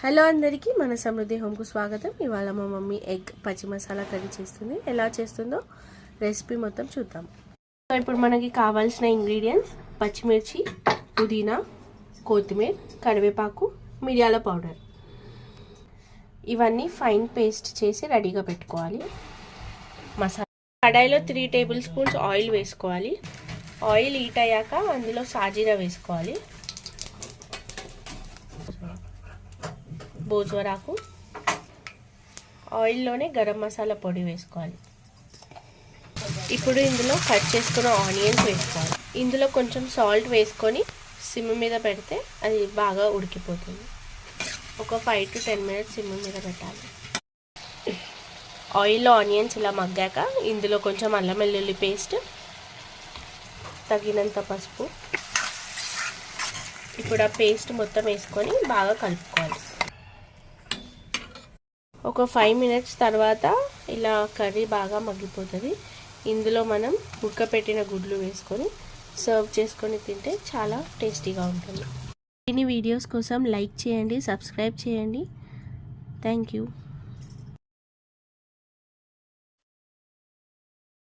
Hello అందరికీ మన సమృద్ధి హోమ్కు స్వాగతం. ఇవాళ మా మమ్మీ ఎగ్ పచ్చి మసాలా కర్రీ చేస్తుంది. ఎలా చేస్తుందో రెసిపీ మొత్తం చూద్దాం. సో ఇప్పుడు మనకి కావాల్సిన ఇంగ్రీడియంట్స్ పచ్చిమిర్చి పుదీనా కొత్తిమీర కరివేపాకు మిరియాల పౌడర్. ఇవన్నీ ఫైన్ పేస్ట్ చేసి రెడీగా పెట్టుకోవాలి. మసాలా కడాయిలో త్రీ టేబుల్ స్పూన్స్ ఆయిల్ వేసుకోవాలి. ఆయిల్ హీట్ అయ్యాక అందులో సాజీరా వేసుకోవాలి. బోజ్వరాకు ఆయిల్లోనే గరం మసాలా పొడి వేసుకోవాలి. ఇప్పుడు ఇందులో కట్ చేసుకున్న ఆనియన్స్ వేసుకోవాలి. ఇందులో కొంచెం సాల్ట్ వేసుకొని సిమ్ మీద పెడితే అది బాగా ఉడికిపోతుంది. ఒక five to ten minutes sim మీద పెట్టాలి. ఆయిల్లో ఆనియన్స్ ఇలా మగ్గాక ఇందులో కొంచెం అల్లం వెల్లుల్లి పేస్ట్ తగినంత పసుపు. ఇప్పుడు ఆ పేస్ట్ మొత్తం వేసుకొని బాగా కలుపుకోవాలి. ఒక ఫైవ్ మినిట్స్ తర్వాత ఇలా కర్రీ బాగా మగ్గిపోతుంది. ఇందులో మనం ఉడకపెట్టిన గుడ్లు వేసుకొని సర్వ్ చేసుకొని తింటే చాలా టేస్టీగా ఉంటుంది. ఇన్ని వీడియోస్ కోసం లైక్ చేయండి సబ్స్క్రైబ్ చేయండి. Thank you